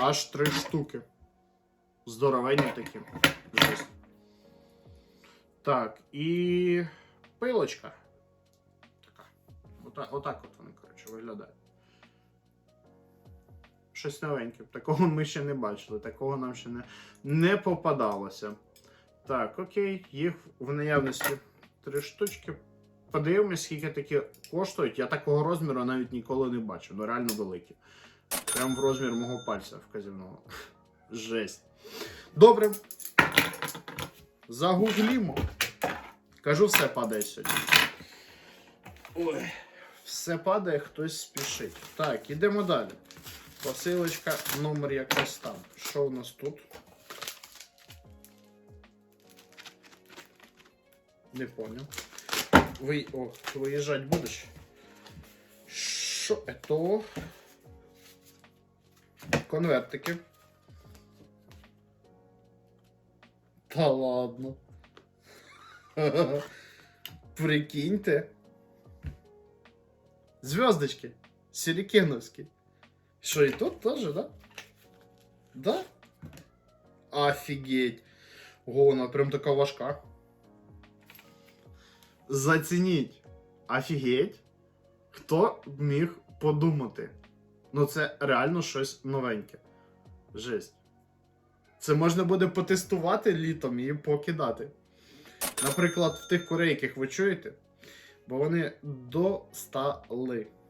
Аж три штуки. Здоровенні такі. Так, і пилочка. Така. Ота, отак от вони, коротше, виглядають. Щось новеньке. Такого ми ще не бачили, такого нам ще не, не попадалося. Так, окей, їх в наявності три штучки. Подивимось, скільки такі коштують. Я такого розміру навіть ніколи не бачив. Ну реально великі. Прям в розмір мого пальця вказівного. Жесть. Добре. Загуглімо. Кажу, все падає сьогодні. Ой. Все падає, хтось спішить. Так, ідемо далі. Посилочка, номер якось там. Що у нас тут? Не понял. Ви... О, виїжджати будеш? Що это? Конвертики. Та ладно. Прикиньте. Звездочки. Силикеновські. Що і тут теж, да? Да? Офігеть. Ого, вона прям така важка. Зацініть. Офігеть. Хто міг подумати? Ну, це реально щось новеньке. Жесть. Це можна буде потестувати літом і покидати. Наприклад, в тих курей, яких ви чуєте, бо вони достали.